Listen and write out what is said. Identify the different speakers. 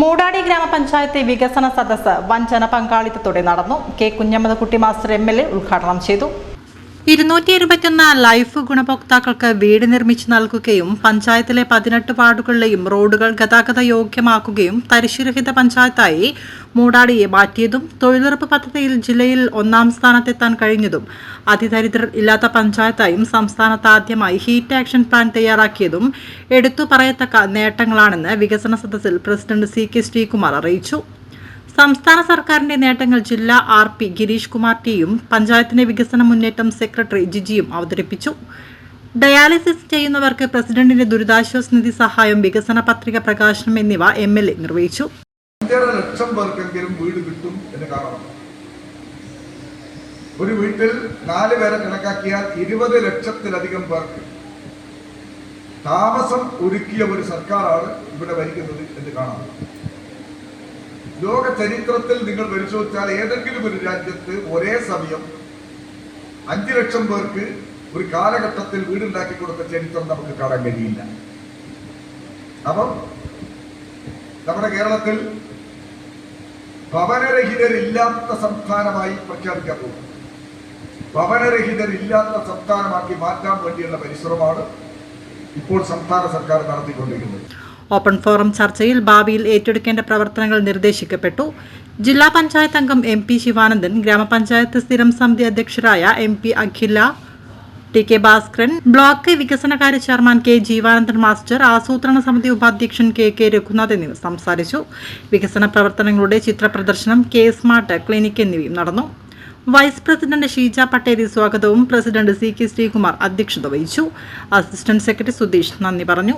Speaker 1: മൂടാടി ഗ്രാമപഞ്ചായത്തെ വികസന സദസ്സ് വൻ ജനപങ്കാളിത്തത്തോടെ നടന്നു. കെ കുഞ്ഞമ്മദക്കുട്ടി മാസ്റ്റർ എം ഉദ്ഘാടനം ചെയ്തു. ഇരുന്നൂറ്റി ഇരുപത്തിയൊന്ന് ലൈഫ് ഗുണഭോക്താക്കൾക്ക് വീട് നിർമ്മിച്ചു നൽകുകയും പഞ്ചായത്തിലെ പതിനെട്ട് വാർഡുകളിലെയും റോഡുകൾ ഗതാഗത യോഗ്യമാക്കുകയും തരിശുരഹിത പഞ്ചായത്തായി മൂടാടിയെ മാറ്റിയതും തൊഴിലുറപ്പ് പദ്ധതിയിൽ ജില്ലയിൽ ഒന്നാം സ്ഥാനത്തെത്താൻ കഴിഞ്ഞതും. അതിദരിദ്രർ ഇല്ലാത്ത പഞ്ചായത്തായും സംസ്ഥാനത്ത് ആദ്യമായി ഹീറ്റ് ആക്ഷൻ പ്ലാൻ തയ്യാറാക്കിയതും എടുത്തു പറയത്തക്ക നേട്ടങ്ങളാണെന്ന് വികസന സദസ്സിൽ പ്രസിഡന്റ് സി കെ ശ്രീകുമാർ അറിയിച്ചു. സംസ്ഥാന സർക്കാരിന്റെ നേട്ടങ്ങൾ ജില്ലാ ആർ പി ഗിരീഷ് കുമാർ ടിയും പഞ്ചായത്തിന്റെ വികസന മുന്നേറ്റം സെക്രട്ടറി ജിജിയും അവതരിപ്പിച്ചു. ഡയാലിസിസ് ചെയ്യുന്നവർക്ക് പ്രസിഡന്റിന്റെ ദുരിതാശ്വാസ നിധി സഹായം വികസന പത്രിക പ്രകാശനം എന്നിവ എം എൽ എ നിർവഹിച്ചു.
Speaker 2: വീട് ഒരു വീട്ടിൽ നാല് പേരെ കണക്കാക്കിയാൽ ഇരുപത് ലക്ഷത്തിലധികം പേർക്ക് താമസം ഒരുക്കിയ ഒരു സർക്കാരാണ് ഇവിടെ ഭരിക്കുന്നത് എന്ന് കാണാം. ലോക ചരിത്രത്തിൽ നിങ്ങൾ പരിശോധിച്ചാൽ ഏതെങ്കിലും ഒരു രാജ്യത്ത് ഒരേ സമയം അഞ്ചു ലക്ഷം പേർക്ക് ഒരു കാലഘട്ടത്തിൽ വീടുണ്ടാക്കി കൊടുത്ത ചരിത്രം നമുക്ക് കാണാൻ കഴിയില്ല. അപ്പം നമ്മുടെ കേരളത്തിൽ ഭവനരഹിതരില്ലാത്ത സംസ്ഥാനമായി പ്രഖ്യാപിക്കാൻ പോകുന്നു. ഭവനരഹിതരില്ലാത്ത സംസ്ഥാനമാക്കി മാറ്റാൻ വേണ്ടിയുള്ള പരിശ്രമമാണ് ഇപ്പോൾ സംസ്ഥാന സർക്കാർ നടത്തിക്കൊണ്ടിരിക്കുന്നത്.
Speaker 1: ഓപ്പൺ ഫോറം ചർച്ചയിൽ ഭാവിയിൽ ഏറ്റെടുക്കേണ്ട പ്രവർത്തനങ്ങൾ നിർദ്ദേശിക്കപ്പെട്ടു. ജില്ലാ പഞ്ചായത്ത് അംഗം എം പി ശിവാനന്ദൻ ഗ്രാമപഞ്ചായത്ത് സ്ഥിരം സമിതി അധ്യക്ഷരായ M P Akhila T K Bhaskaran block വികസനകാര്യ ചെയർമാൻ കെ ജീവാനന്ദൻ മാസ്റ്റർ ആസൂത്രണ സമിതി ഉപാധ്യക്ഷൻ കെ കെ രഘുനാഥ് എന്നിവർ സംസാരിച്ചു. വികസന പ്രവർത്തനങ്ങളുടെ ചിത്രപ്രദർശനം കെ സ്മാർട്ട് ക്ലിനിക് എന്നിവയും നടന്നു. വൈസ് പ്രസിഡന്റ് ഷീജ പട്ടേരി സ്വാഗതവും പ്രസിഡന്റ് സി കെ ശ്രീകുമാർ അധ്യക്ഷത വഹിച്ചു. അസിസ്റ്റന്റ് സെക്രട്ടറി സുധീഷ് നന്ദി പറഞ്ഞു.